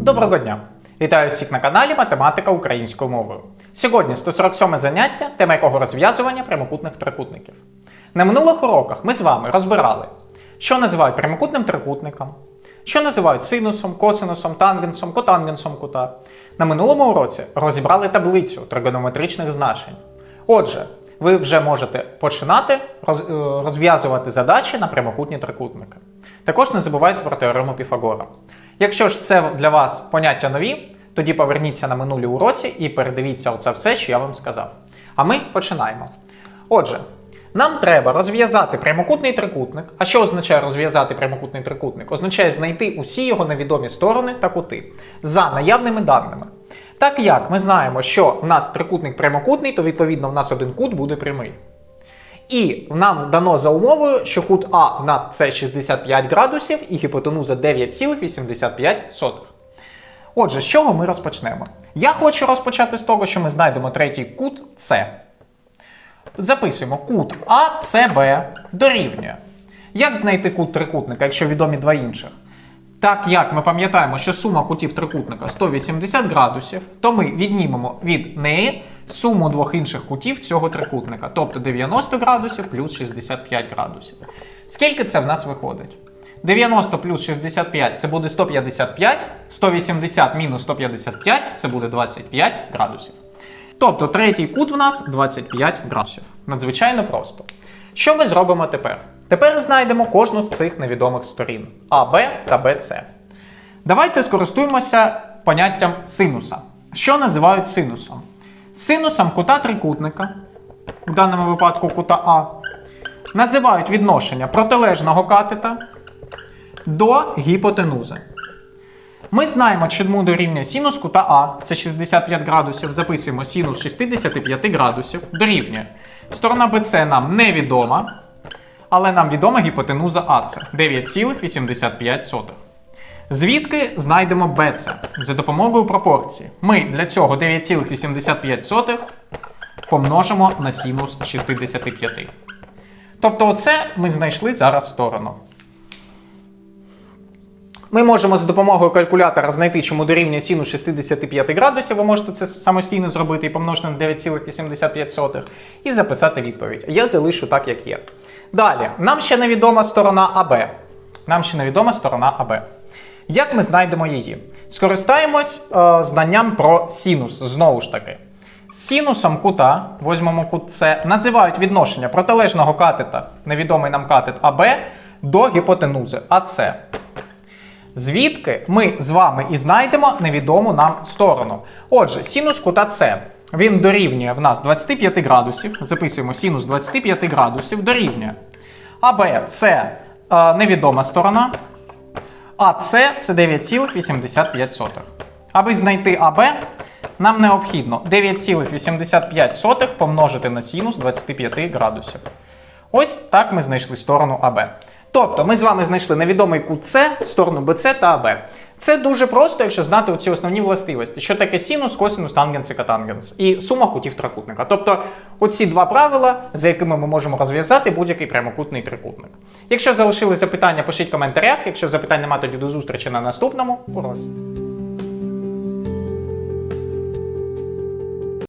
Доброго дня! Вітаю всіх на каналі Математика українською мовою. Сьогодні 147 заняття, тема якого розв'язування прямокутних трикутників. На минулих уроках ми з вами розбирали, що називають прямокутним трикутником, що називають синусом, косинусом, тангенсом, котангенсом кута. На минулому уроці розібрали таблицю тригонометричних значень. Отже, ви вже можете починати е, розв'язувати задачі на прямокутні трикутники. Також не забувайте про теорему Піфагора. Якщо ж це для вас поняття нові, тоді поверніться на минулі уроці і передивіться оце все, що я вам сказав. А ми починаємо. Отже, нам треба розв'язати прямокутний трикутник. А що означає розв'язати прямокутний трикутник? Означає знайти усі його невідомі сторони та кути за наявними даними. Так як ми знаємо, що в нас трикутник прямокутний, то відповідно в нас один кут буде прямий. І нам дано за умовою, що кут А в нас це 65 градусів і гіпотенуза 9,85. Отже, з чого ми розпочнемо? Я хочу розпочати з того, що ми знайдемо третій кут С. Записуємо кут АЦБ дорівнює. Як знайти кут трикутника, якщо відомі два інших? Так як ми пам'ятаємо, що сума кутів трикутника 180 градусів, то ми віднімемо від неї суму двох інших кутів цього трикутника, тобто 90 градусів плюс 65 градусів. Скільки це в нас виходить? 90 плюс 65 це буде 155, 180 мінус 155 це буде 25 градусів. Тобто третій кут в нас 25 градусів. Надзвичайно просто. Що ми зробимо тепер? Тепер знайдемо кожну з цих невідомих сторін АБ та БЦ. Давайте скористуємося поняттям синуса. Що називають синусом? Синусом кута трикутника, в даному випадку кута А, називають відношення протилежного катета до гіпотенузи. Ми знаємо, чому дорівнює синус кута А, це 65 градусів. Записуємо синус 65 градусів, дорівнює. Сторона БЦ нам невідома, але нам відома гіпотенуза АЦ 9,85. Звідки знайдемо БЦ? За допомогою пропорції. Ми для цього 9,85 помножимо на синус 65. Тобто, оце ми знайшли зараз сторону. Ми можемо за допомогою калькулятора знайти, чому дорівнює синус 65 градусів. Ви можете це самостійно зробити і помножити на 9,85 і записати відповідь. Я залишу так, як є. Далі, нам ще невідома сторона АБ. Нам ще невідома сторона АБ. Як ми знайдемо її? Скористаємось е, знанням про синус, знову ж таки. Синусом кута, візьмемо кут С, називають відношення протилежного катета, невідомий нам катет АБ, до гіпотенузи АС. Звідки ми з вами і знайдемо невідому нам сторону. Отже, синус кута С. Він дорівнює в нас 25 градусів. Записуємо синус 25 градусів дорівнює. АБ це е, невідома сторона. А С це 9,85. Аби знайти АБ, нам необхідно 9,85 помножити на синус 25 градусів. Ось так ми знайшли сторону АБ. Тобто ми з вами знайшли невідомий кут С, сторону БЦ та АБ. Це дуже просто, якщо знати ці основні властивості, що таке синус, косинус, тангенс і катангенс, і сума кутів трикутника. Тобто оці два правила, за якими ми можемо розв'язати будь-який прямокутний трикутник. Якщо залишили запитання, пишіть в коментарях. Якщо запитань немає, тоді до зустрічі на наступному уроці.